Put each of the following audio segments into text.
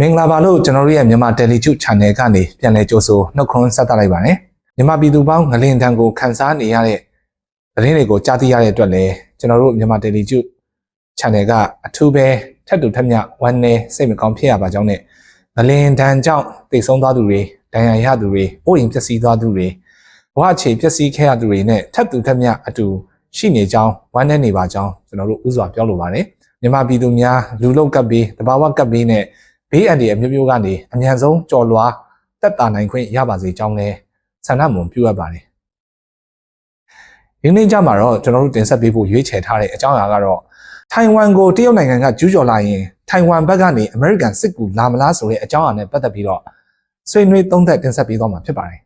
မင်္ဂလာပါလို့ကျွန်တော်တို့ရဲ့မြန်မာတယ်လီကျု channel ကနေပြန်လည်ကြိုဆိုနှုတ်ခွန်းဆက်သလိုက်ပါတယ်မြန်မာပြည်သူပေါင်းငလင်တန်ကိုခန်းစားနေရတဲ့သတင်းတွေကိုကြားသိရတဲ့အတွက်လည်းကျွန်တော်တို့မြန်မာတယ်လီကျု channel ကအထူးပဲထက်တူထက်မြဝမ်းနေစိတ်မကောင်းဖြစ်ရပါကြောင်းနဲ့ငလင်တန်ကြောင့်တိတ်ဆုံးသွားသူတွေဒဏ်ရာရသူတွေအိုးအိမ်ပျက်စီးသွားသူတွေဘဝအခြေပျက်စီးခဲ့ရသူတွေနဲ့ထက်တူထက်မြအတူရှိနေကြောင်းဝမ်းနေနေပါကြောင်းကျွန်တော်တို့ဥစွာပြောလိုပါတယ်မြန်မာပြည်သူများလူလုတ်ကပ်ပြီးတဘာဝကပ်ပြီးနဲ့ ဘေးအန္တရာယ်မျိုးမျိုးကနေအမြန်ဆုံးကြော်လွားတက်တာနိုင်ခွင့်ရပါစေကြောင်းလဲဆန္ဒမွန်ပြုအပ်ပါတယ်ဒီနေ့ကြမှာတော့ကျွန်တော်တို့တင်ဆက်ပေးဖို့ရွေးချယ်ထားတဲ့အကြောင်းအရာကတော့ထိုင်ဝမ်ကိုတရုတ်နိုင်ငံကကျူးကျော်လာရင်ထိုင်ဝမ်ဘက်ကနေအမေရိကန်စစ်ကူလာမလားဆိုတဲ့အကြောင်းအရာနဲ့ပတ်သက်ပြီးတော့ဆွေးနွေးသုံးသပ်တင်ဆက်ပေးသွားမှာဖြစ်ပါတယ်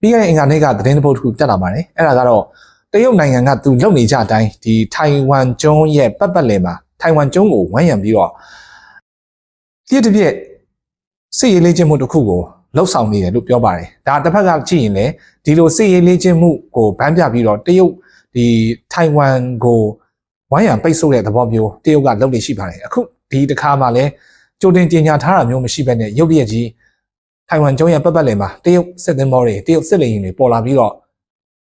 ပြီးခဲ့တဲ့အင်္ဂါနေ့ကသတင်းတစ်ပုဒ်တစ်ခုတက်လာပါတယ်အဲ့ဒါကတော့တရုတ်နိုင်ငံကသူလုပ်နေကြအတိုင်းဒီထိုင်ဝမ်ကျွန်းရဲ့ပတ်ပတ်လည်မှာထိုင်ဝမ်ကျွန်းကိုဝန်းရံပြီးတော့ ပြည့်တစ်ပြည့်စစ်ရေးလေ့ကျင့်မှုတစ်ခုကိုလှုပ်ဆောင်နေတယ်လို့ပြောပါတယ်ဒါတစ်ဖက်ကကြည့်ရင်လည်းဒီလိုစစ်ရေးလေ့ကျင့်မှုကိုဗန်းပြပြီးတော့တရုတ်ဒီထိုင်ဝမ်ကိုဝိုင်းရံပိတ်ဆို့တဲ့သဘောမျိုးတရုတ်ကလုပ်နေရှိပါတယ်အခုဒီတစ်ခါမှလည်းကြိုတင်ကြေညာထားတာမျိုးမရှိဘဲနဲ့ရုပ်ရည်ကြီးထိုင်ဝမ်ကျွန်းရဲ့ပတ်ပတ်လည်မှာတရုတ်စစ်သင်္ဘောတွေတရုတ်စစ်လေယာဉ်တွေပေါ်လာပြီးတော့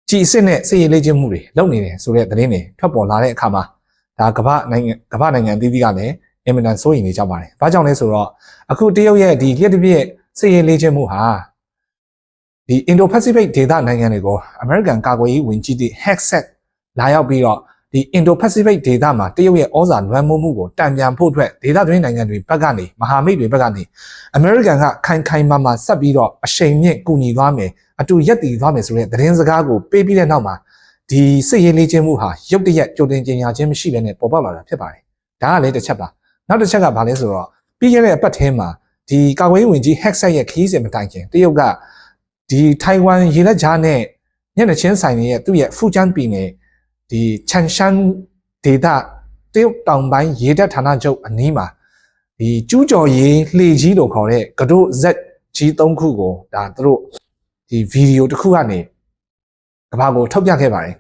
ကြည်စစ်နဲ့စစ်ရေးလေ့ကျင့်မှုတွေလုပ်နေတယ်ဆိုတဲ့သတင်းတွေထွက်ပေါ်လာတဲ့အခါမှာဒါကမ္ဘာနိုင်ငံကမ္ဘာနိုင်ငံအသီးသီးကလည်း အင်မတန်စိုးရိမ်နေကြပါတယ်။ဘာကြောင့်လဲဆိုတော့အခုတရုတ်ရဲ့ဒီလျက်တစ်ပြည့်စစ်ရေးလေ့ကျင့်မှုဟာဒီ Indo-Pacific ဒေသနိုင်ငံတွေကို American ကာကွယ်ရေးဝန်ကြီးတွေ Hexet လာရောက်ပြီးတော့ဒီ Indo-Pacific ဒေသမှာတရုတ်ရဲ့ဩဇာလွှမ်းမိုးမှုကိုတံပြန်ဖို့အတွက်ဒေသတွင်းနိုင်ငံတွေဘက်ကနေမဟာမိတ်တွေဘက်ကနေ American ကခိုင်ခိုင်မာမာဆက်ပြီးတော့အရှိန်မြင့်ကူညီသွားမယ်အတူရက်တည်သွားမယ်ဆိုတဲ့သတင်းစကားကိုပေးပြီးတဲ့နောက်မှာဒီစစ်ရေးလေ့ကျင့်မှုဟာရုတ်တရက်ကြိုတင်ကြေညာခြင်းမရှိဘဲနဲ့ပေါ်ပေါက်လာတာဖြစ်ပါတယ်။ဒါကလည်းတစ်ချက်ပါ။ နောက်တစ်ချက်ကဘာလဲဆိုတော့ပြီးခဲ့တဲ့အပတ်ထဲမှာဒီကာကွယ်ရေးဝန်ကြီး Hexet ရဲ့ခရီးစဉ်မတိုင်ခင်တရုတ်ကဒီထိုင်ဝမ်ရေလက်ကြားနဲ့ညနေချင်းဆိုင်ရဲ့သူ့ရဲ့ဖူကျန်းပြည်နယ်ဒီချန်ရှန်ဒေသတရုတ်တောင်ပိုင်းရေတပ်ဌာနချုပ်အနီးမှာဒီကျူးကျော်ရေးလှေကြီးလို့ခေါ်တဲ့ကဒို Z G3 ခုကိုဒါသူတို့ဒီဗီဒီယိုတစ်ခုကနေကဘာကိုထုတ်ပြခဲ့ပါတယ်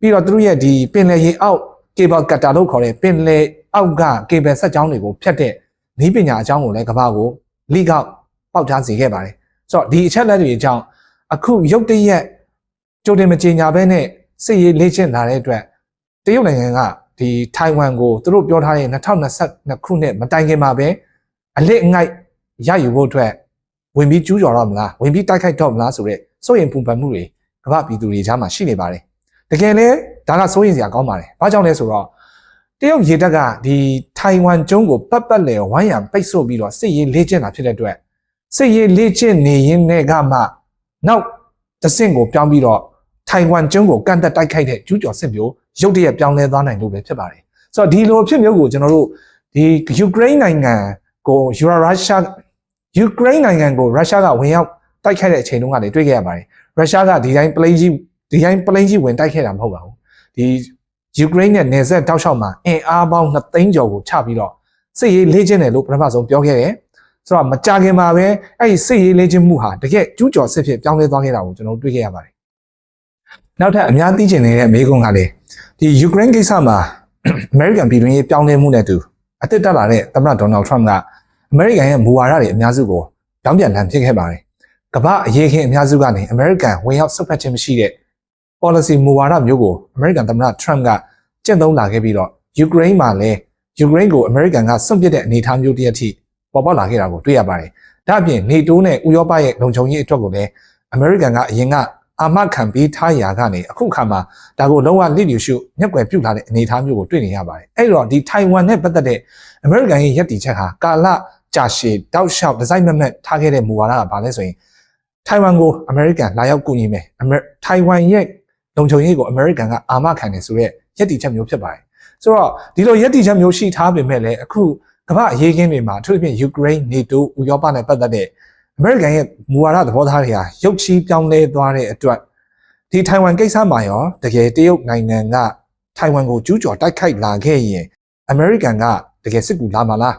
ပြီးတော့သူတို့ရဲ့ဒီပင်လယ်ရေအောက်ကေဘယ်ကတ်တာလို့ခေါ်တဲ့ပင်လယ် အောက်ကကေဘယ်ဆက်ကြောင်းတွေကိုဖြတ်တဲ့နည်းပညာအကြောင်းကိုလည်းကဘာကိုလိကောက်ပေါက်ထားစေခဲ့ပါတယ်ဆိုတော့ဒီအချက်လက်တွေအကြောင်းအခုရုတ်တရက်ကြိုတင်မကြေညာဘဲနဲ့စစ်ရေးလေ့ကျင့်လာတဲ့အတွက်တရုတ်နိုင်ငံကဒီထိုင်ဝမ်ကိုသူတို့ပြောထားတဲ့2022ခုနှစ်မတိုင်ခင်မှာပဲအလစ်အငိုက်ရယူဖို့အတွက်ဝင်ပြီးကျူးကျော်တော့မလားဝင်ပြီးတိုက်ခိုက်တော့မလားဆိုတဲ့စိုးရင်ပူပန်မှုတွေကမ္ဘာပြည်သူတွေကြားမှာရှိနေပါတယ်တကယ်လဲဒါကစိုးရင်စရာကောင်းပါတယ်ဘာကြောင့်လဲဆိုတော့ တရုတ်ရေတပ်ကဒီထိုင်ဝမ်ကျွန်းကိုပတ်ပတ်လည်ဝိုင်းရံပိတ်ဆို့ပြီးတော့စစ်ရေးလေ့ကျင့်တာဖြစ်တဲ့အတွက်စစ်ရေးလေ့ကျင့်နေရင်နဲ့ကမှနောက်တစ်ဆင့်ကိုပြောင်းပြီးတော့ထိုင်ဝမ်ကျွန်းကိုကန့်သက်တိုက်ခိုက်တဲ့ကျူးကျော်စစ်မျိုးရုတ်တရက်ပြောင်းလဲသွားနိုင်လို့ပဲဖြစ်ပါတယ်ဆိုတော့ဒီလိုအဖြစ်မျိုးကိုကျွန်တော်တို့ဒီယူကရိန်းနိုင်ငံကိုယူရာရုရှားယူကရိန်းနိုင်ငံကိုရုရှားကဝင်ရောက်တိုက်ခိုက်တဲ့အချိန်တုန်းကလည်းတွေ့ခဲ့ရပါတယ်ရုရှားကဒီတိုင်းပလိန်းကြီးဒီတိုင်းပလိန်းကြီးဝင်တိုက်ခဲ့တာမဟုတ်ပါဘူးဒီ ယူကရိန်းနဲ့နယ်စပ်တောက်လျှောက်မှာအင်အားပေါင်း2သိန်းကျော်ကိုချပြီးတော့စစ်ရေးလေ့ကျင့်တယ်လို့ပထမဆုံးပြောခဲ့တယ်ဆိုတော့မကြခင်မှာပဲအဲ့ဒီစစ်ရေးလေ့ကျင့်မှုဟာတကယ်ကျူးကျော်စစ်ဖြစ်ပြောင်းလဲသွားခဲ့တာကိုကျွန်တော်တွေ့ခဲ့ရပါတယ်နောက်ထပ်အများသိချင်နေတဲ့မေးခွန်းကလည်းဒီယူကရိန်းကိစ္စမှာအမေရိကန်ပြည်တွင်းရေးပြောင်းလဲမှုနဲ့တူအသစ်တက်လာတဲ့သမ္မတဒေါ်နယ်ထရမ့်ကအမေရိကန်ရဲ့မူဝါဒတွေအများစုကိုတောင်းပြန်လှန်ဖြစ်ခဲ့ပါတယ်ကမ္ဘာအရေးခင်းအများစုကနေအမေရိကန်ဝင်ရောက်ဆုတ်ဖက်ခြင်းမရှိတဲ့ policy မူဝါဒမျိုးကိုအမေရိကန်သမ္မတထရမ့်ကကျင့်သုံးလာခဲ့ပြီးတော့ယူကရိန်းမှာလည်းယူကရိန်းကိုအမေရိကန်ကစွန့်ပစ်တဲ့အနေအထားမျိုးတည်းအထိပေါ်ပေါက်လာခဲ့တာကိုတွေ့ရပါတယ်။ဒါအပြင်နေတိုးနဲ့ဥရောပရဲ့လုံခြုံရေးအတွက်ကိုလည်းအမေရိကန်ကအရင်ကအာမခံပြီးထားရာကနေအခုခါမှာဒါကိုလုံးဝလစ်လျူရှုမျက်ကွယ်ပြုတ်လာတဲ့အနေအထားမျိုးကိုတွေ့နေရပါတယ်။အဲ့တော့ဒီထိုင်ဝမ်နဲ့ပတ်သက်တဲ့အမေရိကန်ရဲ့ရည်တည်ချက်ဟာကာလကြာရှည်တောက်လျှောက်ဒီဇိုင်းမမတ်ထားခဲ့တဲ့မူဝါဒကဘာလဲဆိုရင်ထိုင်ဝမ်ကိုအမေရိကန်လာရောက်ကူညီမယ်အမေထိုင်ဝမ်ရဲ့ လုံခြုံရေးကိုအမေရိကန်ကအာမခံတယ်ဆိုတော့ရည်တည်ချက်မျိုးဖြစ်ပါတယ်ဆိုတော့ဒီလိုရည်တည်ချက်မျိုးရှိထားပေမဲ့လည်းအခုကမ္ဘာအရေးခင်းတွေမှာအထူးသဖြင့်ယူကရိန်းနေတိုးဥရောပနဲ့ပတ်သက်တဲ့အမေရိကန်ရဲ့မူဝါဒသဘောထားတွေဟာရုပ်ချီးပြောင်းလဲသွားတဲ့အတွက်ဒီထိုင်ဝမ်ကိစ္စမှာရောတကယ်တရုတ်နိုင်ငံကထိုင်ဝမ်ကိုကျူးကျော်တိုက်ခိုက်လာခဲ့ရင်အမေရိကန်ကတကယ်စစ်ကူလာမှာလား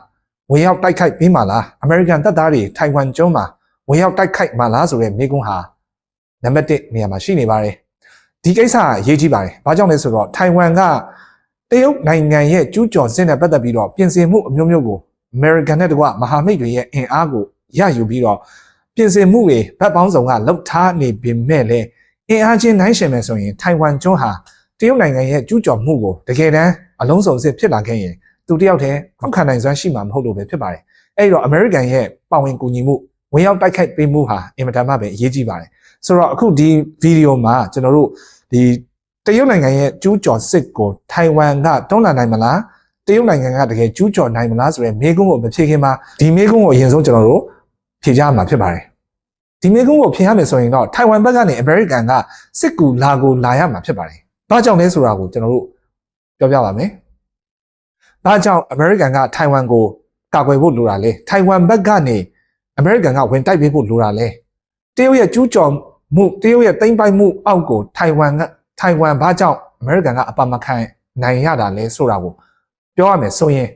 ဝင်ရောက်တိုက်ခိုက်ပြီးမှာလားအမေရိကန်တပ်သားတွေထိုင်ဝမ်ကျွန်းမှာဝင်ရောက်တိုက်ခိုက်မှာလားဆိုတဲ့မိကွန်းဟာနံပါတ်1နေရာမှာရှိနေပါတယ် ဒီကိစ္စကအရေးကြီးပါတယ်ဘာကြောင့်လဲဆိုတော့ထိုင်ဝမ်ကတရုတ်နိုင်ငံရဲ့ကျူးကျော်စစ်နဲ့ပတ်သက်ပြီးတော့ပြင်ဆင်မှုအမျိုးမျိုးကို American နဲ့တကွမဟာမိတ်တွေရဲ့အင်အားကိုရယူပြီးတော့ပြင်ဆင်မှုတွေဗတ်ပေါင်းစုံကလှုပ်ထားနေပေမဲ့လည်းအင်အားချင်းနိုင်ရှင်မယ်ဆိုရင်ထိုင်ဝမ်ကျွန်းဟာတရုတ်နိုင်ငံရဲ့ကျူးကျော်မှုကိုတကယ်တမ်းအလုံးစုံစစ်ဖြစ်လာခဲ့ရင်သူတယောက်တည်းခောက်ခံနိုင်စွမ်းရှိမှာမဟုတ်လို့ပဲဖြစ်ပါတယ်။အဲဒီတော့ American ရဲ့ပါဝင်ကူညီမှုဝင်ရောက်တိုက်ခိုက်ပေးမှုဟာအင်မတန်မှပဲအရေးကြီးပါတယ်။ဆိုတော့အခုဒီဗီဒီယိုမှာကျွန်တော်တို့ ဒီတရုတ်နိုင်ငံရဲ့ကျူးကျော်စစ်ကိုထိုင်ဝမ်ကတွန်းလှန်နိုင်မလားတရုတ်နိုင်ငံကတကယ်ကျူးကျော်နိုင်မလားဆိုတဲ့မေးခွန်းကိုမဖြေခင်မှာဒီမေးခွန်းကိုအရင်ဆုံးကျွန်တော်တို့ဖြေကြမှာဖြစ်ပါတယ်ဒီမေးခွန်းကိုဖြေရမယ်ဆိုရင်တော့ထိုင်ဝမ်ဘက်ကနေအမေရိကန်ကစစ်ကူလာကိုလာရမှာဖြစ်ပါတယ်ဘာကြောင့်လဲဆိုတာကိုကျွန်တော်တို့ပြောပြပါမယ်ဘာကြောင့်အမေရိကန်ကထိုင်ဝမ်ကိုကာကွယ်ဖို့လိုတာလဲထိုင်ဝမ်ဘက်ကနေအမေရိကန်ကဝင်တိုက်ပေးဖို့လိုတာလဲတရုတ်ရဲ့ကျူးကျော် မှုတရုတ်ရဲ့တိမ့်ပိုက်မှုအောက်ကိုထိုင်ဝမ်ကထိုင်ဝမ်ဘာကြောင့်အမေရိကန်ကအပမခံနိုင်ရတာလဲဆိုတာကိုပြောရမယ်ဆိုရင်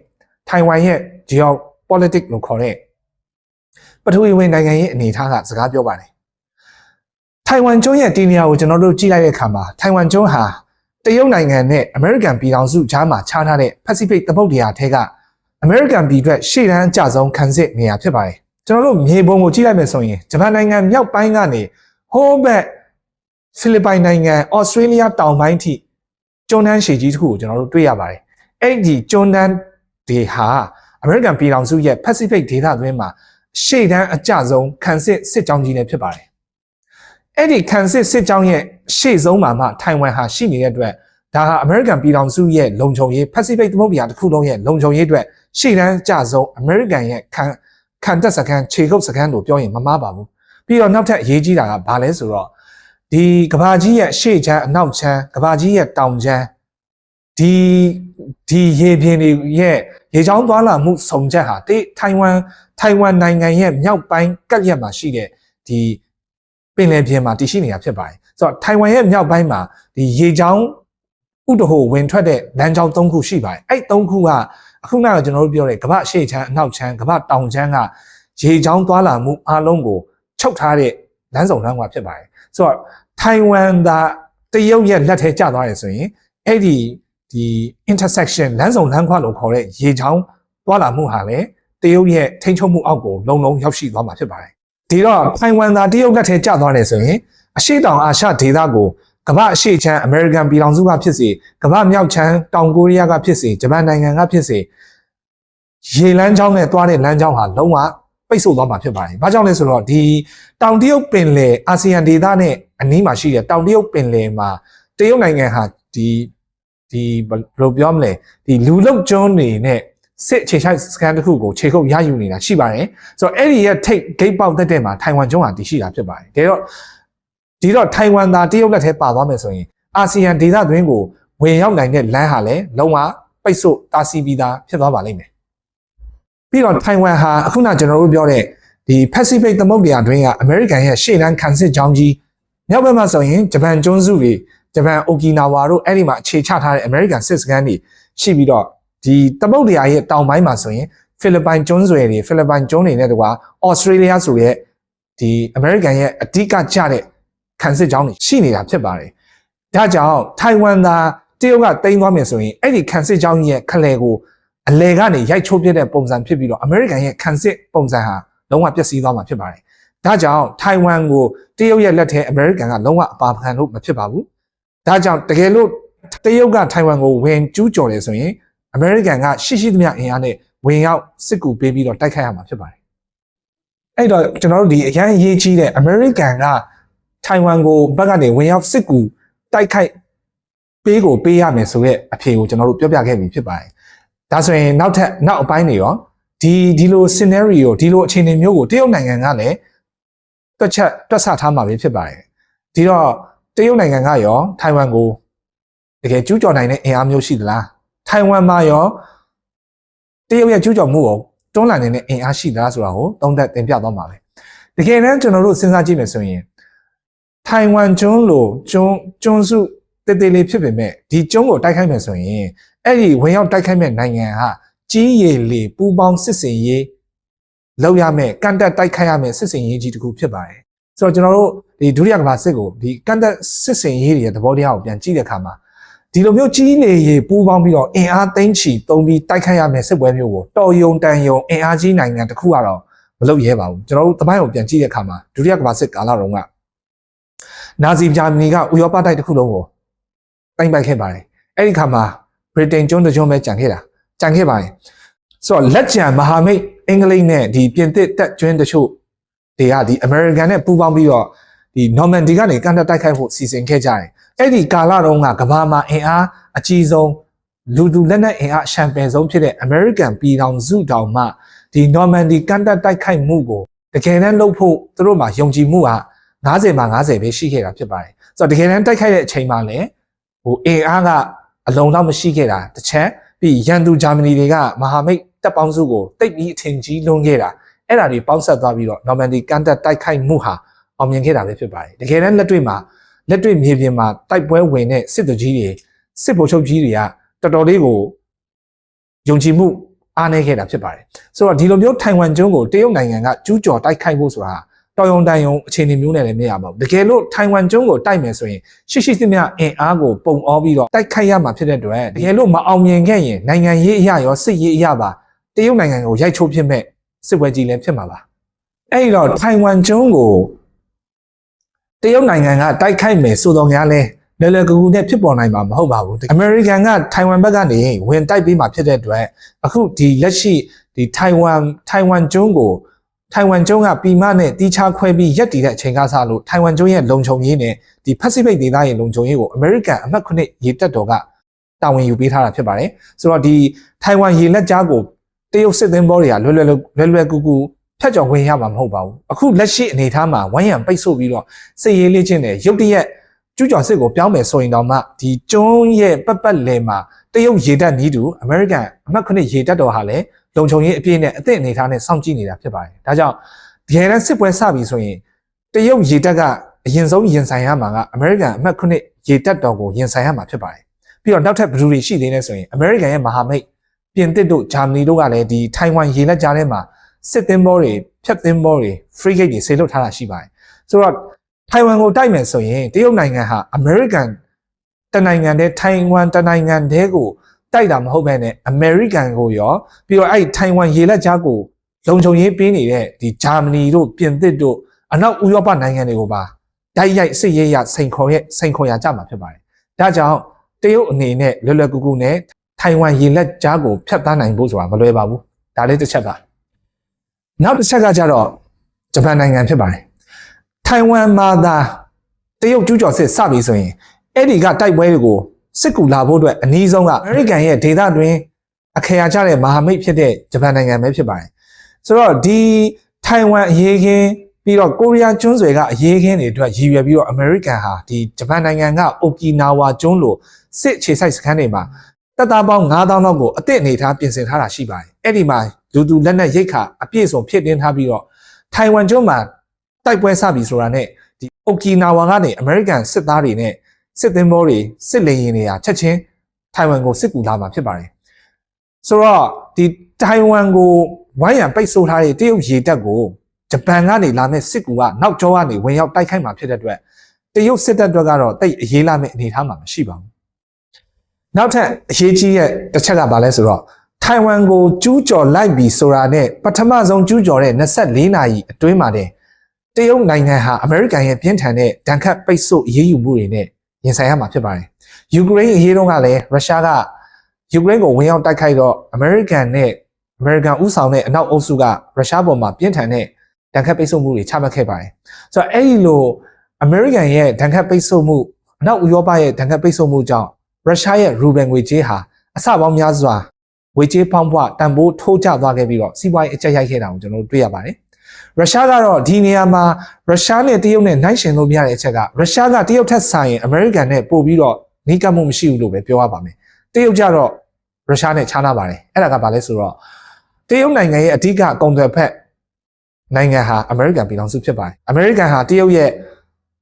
ထိုင်ဝမ်ရဲ့ geopolitics လို့ခေါ်တဲ့ပထဝီဝင်နိုင်ငံရဲ့အနေအထားကစကားပြောပါတယ်ထိုင်ဝမ်ကျွန်းရဲ့ဒီနေရာကိုကျွန်တော်တို့ကြည့်လိုက်တဲ့အခါမှာထိုင်ဝမ်ကျွန်းဟာတရုတ်နိုင်ငံနဲ့အမေရိကန်ပြည်ထောင်စုကြားမှာခြားထားတဲ့ Pacific သမုဒ္ဒရာထဲကအမေရိကန်ပြည်အတွက်ရှေ့တန်းအကျဆုံးခံစစ်နေရာဖြစ်ပါတယ်ကျွန်တော်တို့မြေပုံကိုကြည့်လိုက်မယ်ဆိုရင်ဂျပန်နိုင်ငံမြောက်ပိုင်းကနေ ဟိုးဘက်ဖိလစ်ပိုင်နိုင်ငံဩစတြေးလျတောင်ပိုင်းထိကျွန်းတန်းရှည်ကြီးတစ်ခုကိုကျွန်တော်တို့တွေ့ရပါတယ်အဲ့ဒီကျွန်းတန်းတွေဟာအမေရိကန်ပြည်ထောင်စုရဲ့ Pacific ဒေသတွင်းမှာရှေ့တန်းအကျဆုံးခံစစ်စစ်ကြောင်းကြီးလည်းဖြစ်ပါတယ်အဲ့ဒီခံစစ်စစ်ကြောင်းရဲ့ရှေ့ဆုံးမှာမှထိုင်ဝမ်ဟာရှိနေတဲ့အတွက်ဒါဟာအမေရိကန်ပြည်ထောင်စုရဲ့လုံခြုံရေး Pacific သမုဒ္ဒရာတစ်ခုလုံးရဲ့လုံခြုံရေးအတွက်ရှေ့တန်းအကျဆုံးအမေရိကန်ရဲ့ခံခံတက်စကန်ခြေကုပ်စကန်လို့ပြောရင်မမှားပါဘူး ပြီးတော့နောက်ထပ်အရေးကြီးတာကဘာလဲဆိုတော့ဒီကဘာကြီးရဲ့ရှေ့ချမ်းအနောက်ချမ်းကဘာကြီးရဲ့တောင်ချမ်းဒီဒီရေပြင်တွေရဲ့ရေချောင်းသွားလာမှုစုံချက်ဟာတိထိုင်ဝမ်ထိုင်ဝမ်နိုင်ငံရဲ့မြောက်ပိုင်းကပ်ရက်မှာရှိတဲ့ဒီပင်လယ်ပြင်မှာတည်ရှိနေတာဖြစ်ပါတယ်ဆိုတော့ထိုင်ဝမ်ရဲ့မြောက်ပိုင်းမှာဒီရေချောင်းဥတဟိုဝင်ထွက်တဲ့လမ်းကြောင်း၃ခုရှိပါတယ်အဲ့၃ခုကအခုနကကျွန်တော်တို့ပြောတဲ့ကမ္ဘာရှေ့ချမ်းအနောက်ချမ်းကမ္ဘာတောင်ချမ်းကရေချောင်းသွားလာမှုအားလုံးကို ချုပ်ထားတဲ့လမ်းဆောင်လမ်းကွာဖြစ်ပါတယ်ဆိုတော့ထိုင်ဝမ်သာတရုတ်ရဲ့လက်ထဲကျသွားရဆိုရင်အဲ့ဒီဒီ intersection လမ်းဆောင်လမ်းခွလို့ခေါ်တဲ့ရေချောင်းသွားလာမှုဟာလည်းတရုတ်ရဲ့ထိန်းချုပ်မှုအောက်ကိုလုံလုံရောက်ရှိသွားမှာဖြစ်ပါတယ်ဒီတော့ထိုင်ဝမ်သာတရုတ်လက်ထဲကျသွားတယ်ဆိုရင်အရှိတောင်အာရှဒေသကိုကမ္ဘာအရှိချမ်းအမေရိကန်ပြည်ထောင်စုကဖြစ်စေကမ္ဘာမြောက်ချမ်းတောင်ကိုရီးယားကဖြစ်စေဂျပန်နိုင်ငံကဖြစ်စေရေလမ်းကြောင်းနဲ့သွားတဲ့လမ်းကြောင်းဟာလုံးဝ ပိတ်ဆို့သွားမှာဖြစ်ပါတယ်။ဘာကြောင့်လဲဆိုတော့ဒီတောင်တရုတ်ပင်လယ်အာဆီယံဒေသနဲ့အနီးမှာရှိတဲ့တောင်တရုတ်ပင်လယ်မှာတရုတ်နိုင်ငံဟာဒီဒီဘယ်လိုပြောမလဲဒီလူလုတ်ကျွန်းတွေနဲ့စစ်ခြေချိုက်စကန်တစ်ခုကိုခြေခုပ်ရယူနေတာရှိပါတယ်ဆိုတော့အဲ့ဒီရဲ့ take gate ပေါက်တက်တဲ့မှာထိုင်ဝမ်ကျွန်းဟာတည်ရှိတာဖြစ်ပါတယ်ဒါတော့ဒီတော့ထိုင်ဝမ်သာတရုတ်လက်ထဲပါသွားမယ်ဆိုရင်အာဆီယံဒေသတွင်းကိုဝင်ရောက်နိုင်တဲ့လမ်းဟာလည်းလုံးဝပိတ်ဆို့တားဆီးပြီးသားဖြစ်သွားပါလိမ့်မယ် ပြီးတော့ထိုင်ဝမ်ဟာအခုနကျွန်တော်တို့ပြောတဲ့ဒီ Pacific သမုဒ္ဒရာတွင်းကအမေရိကန်ရဲ့ရှေ့လန်းခံစစ်ကြောင်းကြီးမြောက်ဘက်မှာဆိုရင်ဂျပန်ကျွန်းစုတွေဂျပန်အိုကီနာဝါတို့အဲ့ဒီမှာအခြေချထားတဲ့အမေရိကန်စစ်စခန်းတွေရှိပြီးတော့ဒီသမုဒ္ဒရာရဲ့တောင်ပိုင်းမှာဆိုရင်ဖိလစ်ပိုင်ကျွန်းဆွယ်တွေဖိလစ်ပိုင်ကျွန်းတွေနဲ့တကွာအော်စတြေးလျဆိုရဲ့ဒီအမေရိကန်ရဲ့အဓိကကျတဲ့ခံစစ်ကြောင်းတွေရှိနေတာဖြစ်ပါတယ်။ဒါကြောင့်ထိုင်ဝမ်သာတရုတ်ကတိမ်းသွားမယ်ဆိုရင်အဲ့ဒီခံစစ်ကြောင်းရဲ့ခလဲကို အလဲကနေရိုက်ချိုးပြတဲ့ပုံစံဖြစ်ပြီးတော့အမေရိကန်ရဲ့ခံစစ်ပုံစံဟာလုံးဝပျက်စီးသွားမှာဖြစ်ပါတယ်။ဒါကြောင့်ထိုင်ဝမ်ကိုတရုတ်ရဲ့လက်ထဲအမေရိကန်ကလုံးဝအပါခံလို့မဖြစ်ပါဘူး။ဒါကြောင့်တကယ်လို့တရုတ်ကထိုင်ဝမ်ကိုဝင်ကျူးကျော်တယ်ဆိုရင်အမေရိကန်ကရှိရှိသမျှအင်အားနဲ့ဝင်ရောက်စစ်ကူပေးပြီးတော့တိုက်ခိုက်ရမှာဖြစ်ပါတယ်။အဲ့တော့ကျွန်တော်တို့ဒီအရန်အရေးကြီးတဲ့အမေရိကန်ကထိုင်ဝမ်ကိုဘက်ကနေဝင်ရောက်စစ်ကူတိုက်ခိုက်ပေးကိုပေးရမယ်ဆိုရက်အဖြေကိုကျွန်တော်တို့ပြောပြခဲ့ပြီဖြစ်ပါတယ်။ ဒါဆိုရင်နောက်ထပ်နောက်အပိုင်းတွေရောဒီဒီလို scenario ဒီလိုအခြေအနေမျိုးကိုတရုတ်နိုင်ငံကလည်းတွက်ချက်တွက်ဆထားမှာပဲဖြစ်ပါတယ်။ဒီတော့တရုတ်နိုင်ငံကရောထိုင်ဝမ်ကိုတကယ်ကျူးကျော်နိုင်တဲ့အင်အားမျိုးရှိသလား။ထိုင်ဝမ်မှာရောတရုတ်ရဲ့ကျူးကျော်မှုကိုတွန်းလှန်နေတဲ့အင်အားရှိသလားဆိုတာကိုသုံးသပ်တင်ပြသွားမှာပဲ။တကယ်တမ်းကျွန်တော်တို့စဉ်းစားကြည့်မယ်ဆိုရင်ထိုင်ဝမ်ကျွန်းလိုကျွန်းကျွန်းစု တေးသေးလေးဖြစ်ပေမဲ့ဒီကျွန်းကိုတိုက်ခိုက်မယ်ဆိုရင်အဲ့ဒီဝင်ရောက်တိုက်ခိုက်မဲ့နိုင်ငံဟာကြီးရည်လေပူပေါင်းစစ်စင်ရေးလောက်ရမယ်ကန်တက်တိုက်ခိုက်ရမယ်စစ်စင်ရေးကြီးတစ်ခုဖြစ်ပါတယ်ဆိုတော့ကျွန်တော်တို့ဒီဒုတိယကမ္ဘာစစ်ကိုဒီကန်တက်စစ်စင်ရေးတွေရဲ့သဘောတရားကိုပြန်ကြည့်တဲ့အခါမှာဒီလိုမျိုးကြီးနေရေပူးပေါင်းပြီးတော့အင်အားသိမ်းချီတုံးပြီးတိုက်ခိုက်ရမယ်စစ်ပွဲမျိုးကိုတော်ယုံတန်ယုံအင်အားကြီးနိုင်ငံတစ်ခုကတော့မလုပ်ရဲပါဘူးကျွန်တော်တို့တမိုင်းကိုပြန်ကြည့်တဲ့အခါမှာဒုတိယကမ္ဘာစစ်ကာလတုန်းကနာဇီဂျာမနီကဥရောပတိုက်တစ်ခုလုံးကို တိုက်ပိုက်ခဲ့ပါတယ်အဲ့ဒီခါမှာဗြိတိန်ကျွန်းတစ်ကျွန်းပဲကြံခဲ့တာကြံခဲ့ပါတယ်ဆိုတော့လက်ကျန်မဟာမိတ်အင်္ဂလိပ်နဲ့ဒီပြင်သစ်တက်ကျွန်းတချို့တွေကဒီအမေရိကန်နဲ့ပူးပေါင်းပြီးတော့ဒီ Normandy ကနေကန်တက်တိုက်ခိုက်ဖို့စီစဉ်ခဲ့ကြတယ်အဲ့ဒီကာလတုန်းကကမ္ဘာမှာအင်အားအကြီးဆုံးလူသူလက်နက်အင်အားအရှံပယ်ဆုံးဖြစ်တဲ့ American ပြည်ထောင်စုတောင်မှဒီ Normandy ကန်တက်တိုက်ခိုက်မှုကိုတကယ်တမ်းလုပ်ဖို့သူတို့မှာယုံကြည်မှုက90မှာ90ပဲရှိခဲ့တာဖြစ်ပါတယ်ဆိုတော့တကယ်တမ်းတိုက်ခိုက်တဲ့အချိန်မှာလည်း ဟိုအင်အားကအလုံးလောက်မရှိခဲ့တာတစ်ချက်ပြီးရန်သူဂျာမနီတွေကမဟာမိတ်တပ်ပေါင်းစုကိုတိတ်ပြီးအထင်ကြီးလွန်းခဲ့တာအဲ့ဒါတွေပေါင်းဆက်သွားပြီးတော့ Normandy ကန်တက်တိုက်ခိုက်မှုဟာအောင်မြင်ခဲ့တာပဲဖြစ်ပါတယ်တကယ်တမ်းလက်တွေ့မှာလက်တွေ့မြေပြင်မှာတိုက်ပွဲဝင်တဲ့စစ်သူကြီးတွေစစ်ဗိုလ်ချုပ်ကြီးတွေကတော်တော်လေးကိုယုံကြည်မှုအားနည်းခဲ့တာဖြစ်ပါတယ်ဆိုတော့ဒီလိုမျိုးထိုင်ဝမ်ကျွန်းကိုတရုတ်နိုင်ငံကကျူးကျော်တိုက်ခိုက်ဖို့ဆိုတာ တော်ယုံတန်ယုံအခြေအနေမျိုးနဲ့လည်းမရပါဘူးတကယ်လို့ထိုင်ဝမ်ကျွန်းကိုတိုက်မယ်ဆိုရင်ရှိရှိသမျှအင်အားကိုပုံအောပြီးတော့တိုက်ခိုက်ရမှာဖြစ်တဲ့အတွက်တကယ်လို့မအောင်မြင်ခဲ့ရင်နိုင်ငံရေးအရာရောစစ်ရေးအရာပါတရုတ်နိုင်ငံကိုရိုက်ချိုးဖြစ်မဲ့စစ်ပွဲကြီးလည်းဖြစ်မှာပါအဲ့ဒီတော့ထိုင်ဝမ်ကျွန်းကိုတရုတ်နိုင်ငံကတိုက်ခိုက်မယ်ဆိုတော့များလဲလွယ်လွယ်ကူကူနဲ့ဖြစ်ပေါ်နိုင်မှာမဟုတ်ပါဘူးအမေရိကန်ကထိုင်ဝမ်ဘက်ကနေဝင်တိုက်ပြီးမှဖြစ်တဲ့အတွက်အခုဒီလက်ရှိဒီထိုင်ဝမ်ထိုင်ဝမ်ကျွန်းကို ထိုင်ဝမ်ကျွန်းကပြည်မနဲ့တီးခြားခွဲပြီးရက်တည်တဲ့အချိန်ကစလို့ထိုင်ဝမ်ကျွန်းရဲ့လုံခြုံရေးနဲ့ဒီ Pacific ဒေသရဲ့လုံခြုံရေးကိုအမေရိကန်အမှတ်9ရေတပ်တော်ကတာဝန်ယူပေးထားတာဖြစ်ပါတယ်ဆိုတော့ဒီထိုင်ဝမ်ရေလက်ကြားကိုတရုတ်စစ်သင်္ဘောတွေကလွယ်လွယ်လွယ်လွယ်ကူကူဖြတ်ကျော်ဝင်ရမှာမဟုတ်ပါဘူးအခုလက်ရှိအနေအထားမှာဝိုင်းရံပိတ်ဆို့ပြီးတော့စစ်ရေးလေ့ကျင့်တဲ့ရုတ်တရက်ကျူးကျော်စစ်ကိုပြောင်းမယ်ဆိုရင်တော့မှဒီကျွန်းရဲ့ပတ်ပတ်လည်မှာတရုတ်ရေတပ်နီးတူအမေရိကန်အမှတ်9ရေတပ်တော်ဟာလည်း လုံခြုံရေးအပြည့်နဲ့အသင့်အနေထားနဲ့စောင့်ကြည့်နေတာဖြစ်ပါတယ်ဒါကြောင့်ဒီရဲစစ်ပွဲစပြီဆိုရင်တရုတ်ရေတပ်ကအရင်ဆုံးရင်ဆိုင်ရမှာကအမေရိကန်အမှတ်9ရေတပ်တော်ကိုရင်ဆိုင်ရမှာဖြစ်ပါတယ်ပြီးတော့နောက်ထပ်ဘယ်သူတွေရှိသေးလဲဆိုရင်အမေရိကန်ရဲ့မဟာမိတ်ပြင်သစ်တို့ဂျာမနီတို့ကလည်းဒီထိုင်ဝမ်ရေလက်ကြားထဲမှာစစ်သင်္ဘောတွေဖြတ်သင်္ဘောတွေ free gate တွေဆေးလွတ်ထားတာရှိပါတယ်ဆိုတော့ထိုင်ဝမ်ကိုတိုက်မယ်ဆိုရင်တရုတ်နိုင်ငံဟာအမေရိကန်တနိုင်ငံတည်းထိုင်ဝမ်တနိုင်ငံတည်းကို တိုက်တာမဟုတ်ဘဲနဲ့အမေရိကန်ကိုရောပြီးတော့အဲ့ထိုင်ဝမ်ရေလက်ကြားကိုလုံခြုံရေးပေးနေတဲ့ဒီဂျာမနီတို့ပြင်သစ်တို့အနောက်ဥရောပနိုင်ငံတွေကိုပါတိုက်ရိုက်စစ်ရေးရစိန်ခေါ်ရဲ့စိန်ခေါ်ရကြမှာဖြစ်ပါတယ်ဒါကြောင့်တရုတ်အနေနဲ့လွယ်လွယ်ကူကူနဲ့ထိုင်ဝမ်ရေလက်ကြားကိုဖျက်ဆီးနိုင်ဖို့ဆိုတာမလွယ်ပါဘူးဒါလေးတစ်ချက်ပါနောက်တစ်ချက်ကကြတော့ဂျပန်နိုင်ငံဖြစ်ပါတယ်ထိုင်ဝမ်မှာသာတရုတ်ကျူးကျော်စစ်စပြီဆိုရင်အဲ့ဒီကတိုက်ပွဲတွေကို စစ်ကူလာဖို့အတွက်အနည်းဆုံးကအမေရိကန်ရဲ့ဒေသတွင်းအခရာကျတဲ့မဟာမိတ်ဖြစ်တဲ့ဂျပန်နိုင်ငံပဲဖြစ်ပါတယ်ဆိုတော့ဒီထိုင်ဝမ်အရေးခင်းပြီးတော့ကိုရီးယားကျွန်းဆွယ်ကအရေးခင်းတွေအတွက်ရည်ရွယ်ပြီးတော့အမေရိကန်ဟာဒီဂျပန်နိုင်ငံကအိုကီနာဝါကျွန်းလိုစစ်ခြေစိုက်စခန်းတွေမှာတပ်သားပေါင်း9000လောက်ကိုအသစ်အနေထားပြင်ဆင်ထားတာရှိပါတယ်အဲ့ဒီမှာလူသူလက်နက်ရိတ်ခါအပြည့်စုံဖြစ်တင်ထားပြီးတော့ထိုင်ဝမ်ကျွန်းမှာတိုက်ပွဲစပြီဆိုတာနဲ့ဒီအိုကီနာဝါကနေအမေရိကန်စစ်သားတွေနဲ့ စစ်သင်္ဘောတွေစစ်လေယာဉ်တွေကချက်ချင်းထိုင်ဝမ်ကိုစစ်ကူလာမှာဖြစ်ပါတယ်ဆိုတော့ဒီထိုင်ဝမ်ကိုဝိုင်းရံပိတ်ဆို့ထားတဲ့တရုတ်ရေတပ်ကိုဂျပန်ကနေလာမဲ့စစ်ကူကနောက်ကျောကနေဝင်ရောက်တိုက်ခိုက်မှာဖြစ်တဲ့အတွက်တရုတ်စစ်တပ်တွေကတော့တိတ်အရေးလာမဲ့အနေအထားမှာမရှိပါဘူးနောက်ထပ်အရေးကြီးတဲ့တစ်ချက်ကဘာလဲဆိုတော့ထိုင်ဝမ်ကိုကျူးကျော်လိုက်ပြီဆိုတာနဲ့ပထမဆုံးကျူးကျော်တဲ့24နာရီအတွင်းမှာတည်းတရုတ်နိုင်ငံဟာအမေရိကန်ရဲ့ပြင်းထန်တဲ့ဒဏ်ခတ်ပိတ်ဆို့အရေးယူမှုတွေနဲ့ ရင်ဆိုင်ရမှာဖြစ်ပါတယ်။ယူကရိန်းအရေးတုန်းကလည်းရုရှားကယူကရိန်းကိုဝင်ရောက်တိုက်ခိုက်တော့အမေရိကန်နဲ့အမေရိကန်ဥဆောင်တဲ့အနောက်အုပ်စုကရုရှားပေါ်မှာပြင်းထန်တဲ့ဒဏ်ခတ်ပိတ်ဆို့မှုတွေချမှတ်ခဲ့ပါတယ်။ဆိုတော့အဲ့ဒီလိုအမေရိကန်ရဲ့ဒဏ်ခတ်ပိတ်ဆို့မှုအနောက်ဥရောပရဲ့ဒဏ်ခတ်ပိတ်ဆို့မှုကြောင့်ရုရှားရဲ့ရူဘယ်ငွေကြေးဟာအဆပေါင်းများစွာငွေကြေးဖောင်းဖွားတန်ဖိုးထိုးကျသွားခဲ့ပြီးတော့စီးပွားရေးအကျပ်ရိုက်ခဲ့တာကိုကျွန်တော်တို့တွေ့ရပါတယ်။ ရုရှားကတော့ဒီနေရာမှာရုရှားနဲ့တရုတ်နဲ့နိုင်ရှင်လို့မရတဲ့အချက်ကရုရှားကတရုတ်ထက်ဆိုင်ရင်အမေရိကန်နဲ့ပို့ပြီးတော့နှိကပ်မှုမရှိဘူးလို့ပဲပြောရပါမယ်။တရုတ်ကြတော့ရုရှားနဲ့ခြားနာပါတယ်။အဲ့ဒါကဘာလဲဆိုတော့တရုတ်နိုင်ငံရဲ့အဓိကအကုန်သွယ်ဖက်နိုင်ငံဟာအမေရိကန်ပြည်ထောင်စုဖြစ်ပါတယ်။အမေရိကန်ဟာတရုတ်ရဲ့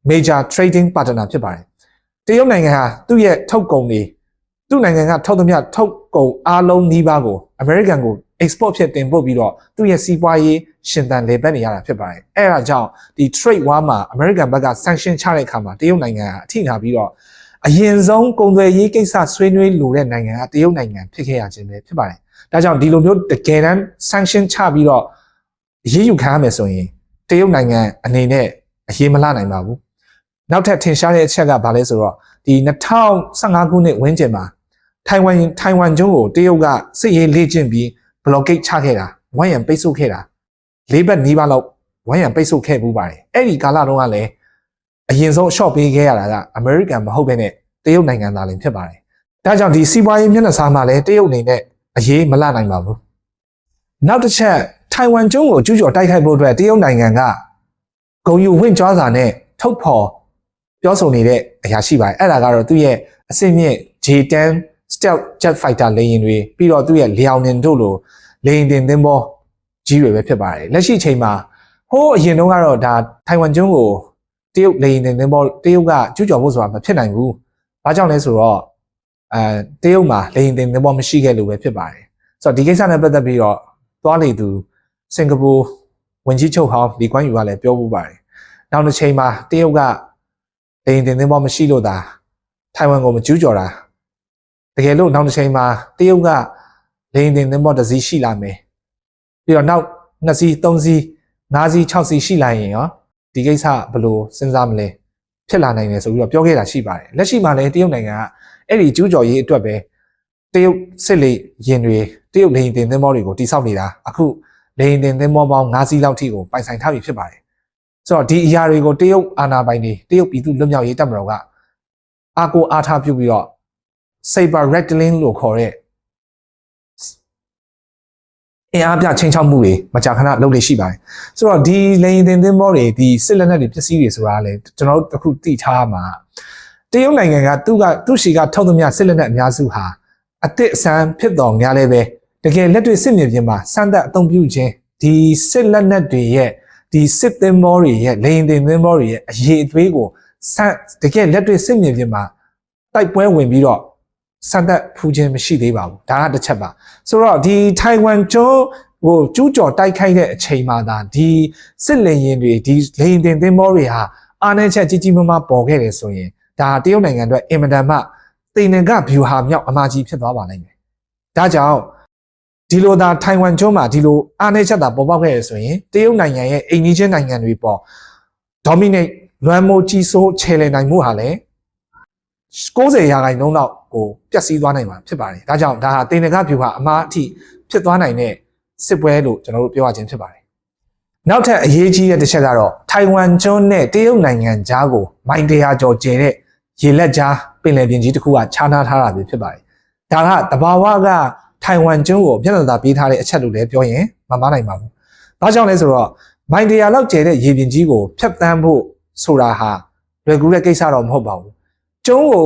major trading partner ဖြစ်ပါတယ်။တရုတ်နိုင်ငံဟာသူ့ရဲ့ထုတ်ကုန်တွေ သူ့နိုင်ငံကထုတ်သမျှထုတ်ကုန်အားလုံးနှီးပါးကိုအမေရိကန်ကို export ဖြစ်တင်ပို့ပြီးတော့သူ့ရဲ့စီးပွားရေးရှင်သန်လေပတ်နေရတာဖြစ်ပါတယ်။အဲဒါကြောင့်ဒီ trade war မှာ American ဘက်က sanction ချတဲ့အခါမှာတရုတ်နိုင်ငံကအထိနာပြီးတော့အရင်ဆုံးကုန်သွယ်ရေးကိစ္စဆွေးနွေးလိုတဲ့နိုင်ငံကတရုတ်နိုင်ငံဖြစ်ခဲ့ရခြင်းပဲဖြစ်ပါတယ်။ဒါကြောင့်ဒီလိုမျိုးတကယ်တမ်း sanction ချပြီးတော့အရေးယူခံရမယ်ဆိုရင်တရုတ်နိုင်ငံအနေနဲ့အရေးမလနိုင်ပါဘူး။နောက်ထပ်ထင်ရှားတဲ့အချက်ကဘာလဲဆိုတော့ဒီ2015ခုနှစ်ဝန်းကျင်မှာ ထိုင်ဝမ်ထိုင်ဝမ်ကျွန်းကိုတရုတ်ကစစ်ရေးလေ့ကျင့်ပြီး blockade ချခဲ့တာဝိုင်းရံပိတ်ဆို့ခဲ့တာလေးဘက်နီးပါးလောက်ဝိုင်းရံပိတ်ဆို့ခဲ့ပူးပါတယ်။အဲ့ဒီကာလတုန်းကလည်းအရင်ဆုံး short ပေးခဲ့ရတာကအမေရိကန်မဟုတ်ဘဲနဲ့တရုတ်နိုင်ငံသားလည်းဖြစ်ပါတယ်။ဒါကြောင့်ဒီစီးပွားရေးမျက်နှာစာမှာလည်းတရုတ်အနေနဲ့အရေးမလနိုင်ပါဘူး။နောက်တစ်ချက်ထိုင်ဝမ်ကျွန်းကိုကျူးကျော်တိုက်ခိုက်ဖို့အတွက်တရုတ်နိုင်ငံကဂုံယူဝင့်ကြွားစာနဲ့ထုတ်ဖော်ပြောဆိုနေတဲ့အရာရှိပါတယ်။အဲ့ဒါကတော့သူ့ရဲ့အဆင့်မြင့် J10 stealth jet fighter လေယာဉ်တွေပြီးတော့သူ့ရဲ့လျောင်နှင်တို့လိုလေယာဉ်တင်သင်္ဘောကြီးတွေပဲဖြစ်ပါတယ်။လက်ရှိချိန်မှာဟိုးအရင်တုန်းကတော့ဒါထိုင်ဝမ်ကျွန်းကိုတရုတ်လေယာဉ်တင်သင်္ဘောတရုတ်ကကျူးကျော်ဖို့ဆိုတာမဖြစ်နိုင်ဘူး။ဘာကြောင့်လဲဆိုတော့အဲတရုတ်မှာလေယာဉ်တင်သင်္ဘောမရှိခဲ့လို့ပဲဖြစ်ပါတယ်။ဆိုတော့ဒီကိစ္စနဲ့ပတ်သက်ပြီးတော့သွားလေသူစင်ကာပူဝန်ကြီးချုပ်ဟောင်းလီကွမ်ယူကလည်းပြောပူပါတယ်။နောက်တစ်ချိန်မှာတရုတ်ကလေယာဉ်တင်သင်္ဘောမရှိလို့သာထိုင်ဝမ်ကိုမကျူးကျော်တာ တကယ်လို့နောက်တစ်ချိန်မှာတရုတ်ကလေရင်တင်သင်္ဘောတစ်စီးရှိလာမယ်ပြီးတော့နောက်နှစ်စီးသုံးစီးငါးစီး၆စီးရှိလာရင်ရောဒီကိစ္စဘယ်လိုစဉ်းစားမလဲဖြစ်လာနိုင်တယ်ဆိုပြီးတော့ပြောခဲ့တာရှိပါတယ်လက်ရှိမှာလည်းတရုတ်နိုင်ငံကအဲ့ဒီကျူးကျော်ရေးအတွက်ပဲတရုတ်စစ်လေရင်တွေတရုတ်လေရင်တင်သင်္ဘောတွေကိုတိစောက်နေတာအခုလေရင်တင်သင်္ဘောပေါင်း၅စီးလောက်ထိကိုပိုင်ဆိုင်ထားပြီဖြစ်ပါတယ်ဆိုတော့ဒီအရာတွေကိုတရုတ်အာဏာပိုင်တွေတရုတ်ပြည်သူလွတ်မြောက်ရေးတပ်မတော်ကအာကိုအားထားပြုပြီးတော့ saber rattling လို့ခေါ်တဲ့အင်အားပြချင်းချောက်မှုတွေမကြာခဏလုပ်လို့ရှိပါတယ်ဆိုတော့ဒီလိန်တင်သင်းဘောတွေဒီစစ်လက်နက်တွေပစ္စည်းတွေဆိုတာလေကျွန်တော်တို့အခုသိထားမှာတရုတ်နိုင်ငံကသူကသူ့ရှိကထုတ်သမျှစစ်လက်နက်အများစုဟာအစ်စ်အစမ်းဖြစ်တော်များလဲပဲတကယ်လက်တွေ့စစ်မြေပြင်မှာစမ်းသပ်အသုံးပြုခြင်းဒီစစ်လက်နက်တွေရဲ့ဒီစစ်သင်းဘောတွေရဲ့လိန်တင်သင်းဘောတွေရဲ့အရေးအသွေးကိုစမ်းတကယ်လက်တွေ့စစ်မြေပြင်မှာတိုက်ပွဲဝင်ပြီးတော့ စံသက်ဖူးခြင်းမရှိသေးပါဘူးဒါကတစ်ချက်ပါဆိုတော့ဒီထိုင်ဝမ်ကျွန်းဟိုကျူးကျော်တိုက်ခိုက်တဲ့အချိန်မှာဒါဒီစစ်လေရင်တွေဒီလေရင်တင်သင်းဘောတွေဟာအာဏာချက်ကြီးကြီးမားမားပေါ်ခဲ့တယ်ဆိုရင်ဒါတရုတ်နိုင်ငံအတွက်အင်မတန်မှတိမ်နကဗျူဟာမြောက်အမှားကြီးဖြစ်သွားပါနိုင်တယ်ဒါကြောင့်ဒီလိုသာထိုင်ဝမ်ကျွန်းမှာဒီလိုအာဏာချက်သာပေါ်ပေါက်ခဲ့ရဆိုရင်တရုတ်နိုင်ငံရဲ့အိမ်နီးချင်းနိုင်ငံတွေပေါ် dominate လွမ်းမိုးကြီးစိုးခြေလည်နိုင်မှုဟာလည်း90ရာခိုင်နှုန်းလောက် ကိုပျက်စီးသွားနိုင်မှာဖြစ်ပါတယ်။ဒါကြောင့်ဒါဟာတင်နကဗျူဟာအမှားအထိဖြစ်သွားနိုင်တဲ့စစ်ပွဲလို့ကျွန်တော်တို့ပြောရခြင်းဖြစ်ပါတယ်။နောက်ထပ်အရေးကြီးတဲ့တစ်ချက်ကတော့ထိုင်ဝမ်ကျွန်းနဲ့တရုတ်နိုင်ငံကြားကိုမိုင်တရာကျော်ကျယ်တဲ့ရေလက်ကြားပင်လယ်ပြင်ကြီးတစ်ခုကခြားနားထားတာပဲဖြစ်ပါတယ်။ဒါကတဘာဝကထိုင်ဝမ်ကျွန်းကိုမျက်နှာသာပေးထားတဲ့အချက်လို့လည်းပြောရင်မမှားနိုင်ပါဘူး။ဘာကြောင့်လဲဆိုတော့မိုင်တရာလောက်ကျယ်တဲ့ရေပြင်ကြီးကိုဖျက်ဆီးဖို့ဆိုတာဟာလွယ်ကူတဲ့ကိစ္စတော့မဟုတ်ပါဘူး။ကျွန်းကို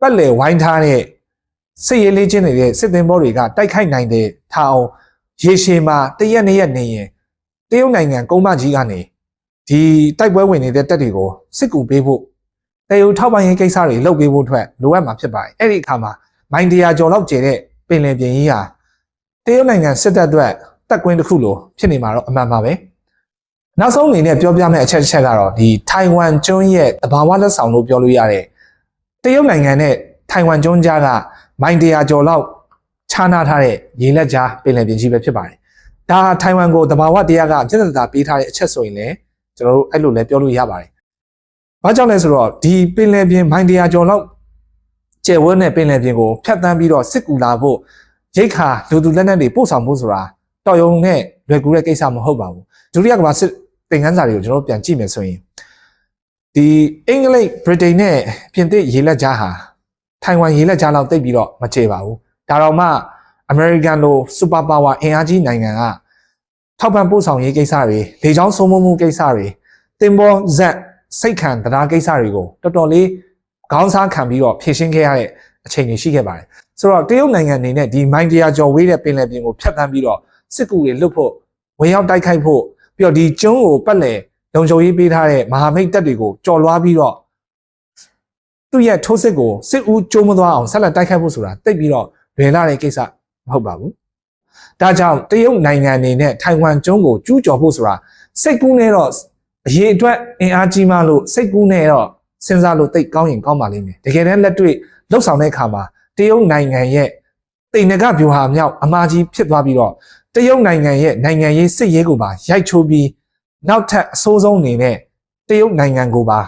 ပတ်လည်ဝိုင်းထားတဲ့စစ်ရေးလေးချင်းနေတဲ့စစ်သင်္ဘောတွေကတိုက်ခိုက်နိုင်တဲ့ထားအောင်ရေရှည်မှာတရက်နှစ်ရက်နေရင်တရုတ်နိုင်ငံကုန်းမကြီးကနေဒီတိုက်ပွဲဝင်နေတဲ့တပ်တွေကိုစစ်ကူပေးဖို့တရုတ်ထောက်ပံ့ရေးကိစ္စတွေလုပ်ပေးဖို့အတွက်လိုအပ်မှာဖြစ်ပါတယ်အဲ့ဒီအခါမှာမိုင်တရာကျော်လောက်ကျတဲ့ပင်လယ်ပြင်ကြီးဟာတရုတ်နိုင်ငံစစ်တပ်အတွက်တပ်ကွင်းတစ်ခုလိုဖြစ်နေမှာတော့အမှန်ပါပဲနောက်ဆုံးအနေနဲ့ပြောပြမယ့်အချက်တစ်ချက်ကတော့ဒီထိုင်ဝမ်ကျွန်းရဲ့တဘာဝလက်ဆောင်လို့ပြောလို့ရတဲ့ တရုတ်နိုင်ငံနဲ့ထိုင်ဝမ်ကျွန်းကြားကမိုင်တရာကျော်လောက်ခြားနာထားတဲ့ရေလက်ကြားပင်လယ်ပြင်ကြီးပဲဖြစ်ပါတယ်။ဒါဟာထိုင်ဝမ်ကိုတဘာဝတရားကပြဿနာပေးထားတဲ့အချက်ဆိုရင်လည်းကျွန်တော်တို့အဲ့လိုလည်းပြောလို့ရပါတယ်။ဘာကြောင့်လဲဆိုတော့ဒီပင်လယ်ပြင်မိုင်တရာကျော်လောက်ကျယ်ဝန်းတဲ့ပင်လယ်ပြင်ကိုဖြတ်တန်းပြီးတော့စစ်ကူလာဖို့ရိတ်ခါလူသူလက်နက်တွေပို့ဆောင်ဖို့ဆိုတာတော်ရုံနဲ့လွယ်ကူတဲ့ကိစ္စမဟုတ်ပါဘူး။ဒုတိယကမ္ဘာစစ်သင်ခန်းစာတွေကိုကျွန်တော်ပြန်ကြည့်မယ်ဆိုရင် ဒီအင်္ဂလိပ်ဗြိတိန်နဲ့ပြင်သစ်ရေလက်ကြားဟာထိုင်ဝမ်ရေလက်ကြားလောက်တိတ်ပြီးတော့မကျေပါဘူးဒါတော့မှအမေရိကန်လိုစူပါပါဝါအင်အားကြီးနိုင်ငံကထောက်ပံ့ပို့ဆောင်ရေးကိစ္စတွေလေကြောင်းစိုးမိုးမှုကိစ္စတွေတင်ပေါ်ဇက်စိတ်ခံတရားကိစ္စတွေကိုတော်တော်လေးခေါင်းစားခံပြီးတော့ဖြည့်ရှင်းခဲ့ရတဲ့အချိန်တွေရှိခဲ့ပါတယ်ဆိုတော့တရုတ်နိုင်ငံအနေနဲ့ဒီမိုင်းတရာကျော်ဝေးတဲ့ပင်လယ်ပြင်ကိုဖျက်ဆီးပြီးတော့စစ်ကူတွေလွတ်ဖို့ဝင်ရောက်တိုက်ခိုက်ဖို့ပြီးတော့ဒီကျွန်းကိုပတ်လည် လုံခြုံရေးပေးထားတဲ့မဟာမိတ်တပ်တွေကိုကြော်လွှားပြီးတော့သူ့ရဲ့ထိုးစစ်ကိုစစ်ဦးကျိုးမသွားအောင်ဆက်လက်တိုက်ခိုက်ဖို့ဆိုတာတိတ်ပြီးတော့လွယ်လာတဲ့ကိစ္စမဟုတ်ပါဘူး။ဒါကြောင့်တရုတ်နိုင်ငံအနေနဲ့ထိုင်ဝမ်ကျွန်းကိုကျူးကျော်ဖို့ဆိုတာစိတ်ကူးနဲ့တော့အရေးအတွက်အင်အားကြီးမှလို့စိတ်ကူးနဲ့တော့စဉ်းစားလို့တိတ်ကောင်းရင်ကောင်းပါလိမ့်မယ်တကယ်တမ်းလက်တွေ့လှုပ်ဆောင်တဲ့အခါမှာတရုတ်နိုင်ငံရဲ့တိမ်နကဗျူဟာမြောက်အမာကြီးဖြစ်သွားပြီးတော့တရုတ်နိုင်ငံရဲ့နိုင်ငံရေးစစ်ရေးကိုပါရိုက်ချိုးပြီး နောက်ထပ်အဆိုးဆုံးအနေနဲ့တရုတ်နိုင်ငံကိုပါ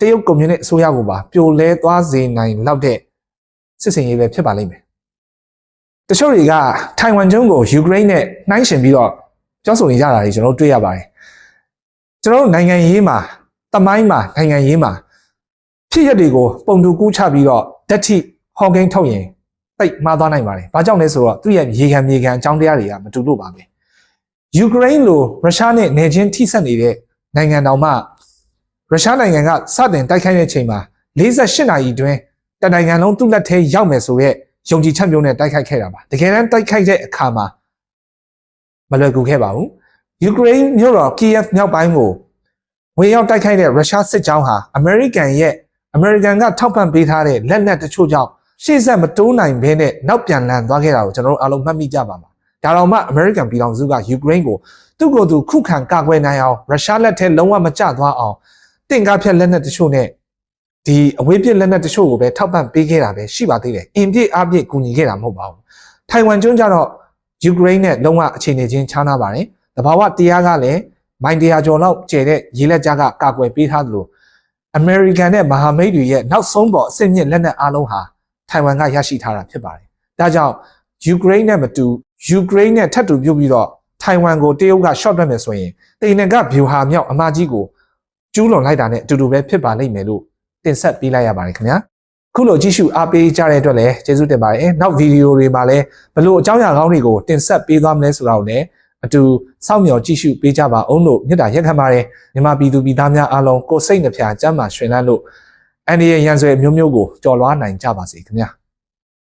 တရုတ်ကွန်မြူနစ်အစိုးရကိုပါပြိုလဲသွားစေနိုင်လောက်တဲ့စစ်စင်ရေးပဲဖြစ်ပါလိမ့်မယ်တချို့တွေကထိုင်ဝမ်ကျွန်းကိုယူကရိန်းနဲ့နှိုင်းယှဉ်ပြီးတော့ပြောဆိုနေကြတာတွေကျွန်တော်တို့တွေ့ရပါတယ်ကျွန်တော်တို့နိုင်ငံရေးမှာတမိုင်းမှာနိုင်ငံရေးမှာဖြစ်ရက်တွေကိုပုံတူကူးချပြီးတော့ဓာတ်ထိဟော်ဂိန်းထုတ်ရင်တိတ်မှားသွားနိုင်ပါတယ်။ဘာကြောင့်လဲဆိုတော့သူ့ရဲ့ရေခံမြေခံအကြောင်းတရားတွေကမတူလို့ပါပဲ။ ယူကရိန်းလိုရုရှားနဲ့နေချင်းထိစပ်နေတဲ့နိုင်ငံတော်မှရုရှားနိုင်ငံကစတင်တိုက်ခိုက်တဲ့အချိန်မှာ48နာရီအတွင်းတနိုင်ငံလုံးသူ့လက်ထဲရောက်မယ်ဆိုရက်ယုံကြည်ချက်မျိုးနဲ့တိုက်ခိုက်ခဲ့တာပါ။တကယ်တမ်းတိုက်ခိုက်တဲ့အခါမှာမလွယ်ကူခဲ့ပါဘူး။ယူကရိန်းမြို့တော်ကီယက်မြောက်ပိုင်းကိုဝင်ရောက်တိုက်ခိုက်တဲ့ရုရှားစစ်ကြောင်းဟာအမေရိကန်ရဲ့အမေရိကန်ကထောက်ပံ့ပေးထားတဲ့လက်နက်တချို့ကြောင့်ရှေ့ဆက်မတိုးနိုင်ဘဲနဲ့နောက်ပြန်လန်သွားခဲ့တာကိုကျွန်တော်တို့အားလုံးမှတ်မိကြပါမှာ ဒါတော့မှအမေရိကန်ပြည်ထောင်စုကယူကရိန်းကိုသူ့ကိုယ်သူခုခံကာကွယ်နိုင်အောင်ရုရှားလက်ထဲလုံးဝမကျသွားအောင်တင့်ကားဖြတ်လက်နက်တချို့နဲ့ဒီအဝေးပြစ်လက်နက်တချို့ကိုပဲထောက်ပံ့ပေးခဲ့တာပဲရှိပါသေးတယ်အင်ပြည့်အပြည့်ကူညီခဲ့တာမဟုတ်ပါဘူးထိုင်ဝမ်ကျွန်းကျတော့ယူကရိန်းနဲ့လုံးဝအခြေအနေချင်းခြားနာပါတယ်တဘာဝတရားကလည်းမိုင်တရားကျော်လောက်ကျဲတဲ့ရေလက်ကြားကကာကွယ်ပေးထားသလိုအမေရိကန်နဲ့မဟာမိတ်တွေရဲ့နောက်ဆုံးပေါ်အဆင့်မြင့်လက်နက်အားလုံးဟာထိုင်ဝမ်ကရရှိထားတာဖြစ်ပါတယ်။ဒါကြောင့်ယူကရိန်းနဲ့မတူ ယူကရိန်းနဲ့ထပ်တူပြုတ်ပြီးတော့ထိုင်ဝမ်ကိုတရုတ်က short တွက်မယ်ဆိုရင်တိန်နကဗျူဟာမြောက်အမကြီးကိုကျူးလွန်လိုက်တာနဲ့အတူတူပဲဖြစ်ပါလိမ့်မယ်လို့တင်ဆက်ပေးလိုက်ရပါတယ်ခင်ဗျာ။ခုလိုကြည့်ရှုအားပေးကြတဲ့အတွက်လည်းကျေးဇူးတင်ပါတယ်။နောက်ဗီဒီယိုတွေမှာလည်းဘလို့အကြောင်းအရာကောင်းတွေကိုတင်ဆက်ပေးသွားမလဲဆိုတာကိုလည်းအတူစောင့်မျှော်ကြည့်ရှုပေးကြပါအောင်လို့မြစ်တာရက်ခံပါတယ်မြန်မာပြည်သူပြည်သားများအားလုံးကိုယ်စိတ်နှဖျားစမ်းမှရှင်လန်းလို့အန်ဒီရဲ့ရန်ဆွဲမျိုးမျိုးကိုကြော်လွားနိုင်ကြပါစေခင်ဗျာ